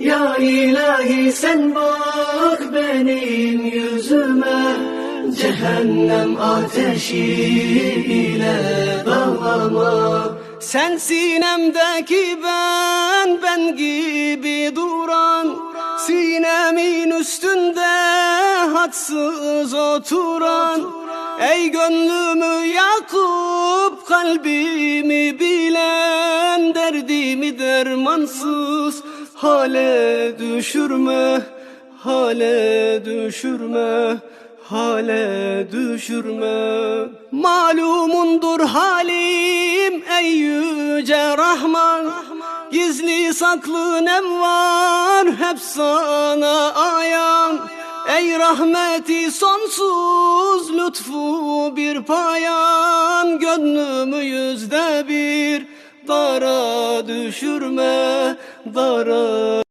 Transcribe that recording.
Ya ilahi sen bak benim yüzüme. Cehennem ateşiyle dağlama Sen sinemdeki ben, ben gibi duran. Sinemin üstünde hadsız oturan. Ey gönlümü yakıp kalbimi bilen Derdimi dermansız hale düşürme Hale düşürme hale düşürme. Malumundur halim ey yüce Rahman. Gizli saklı nem var hep sana ayan. Ey rahmeti sonsuz lütfu bir payan. Gönlümü yüzde bir dara düşürme dara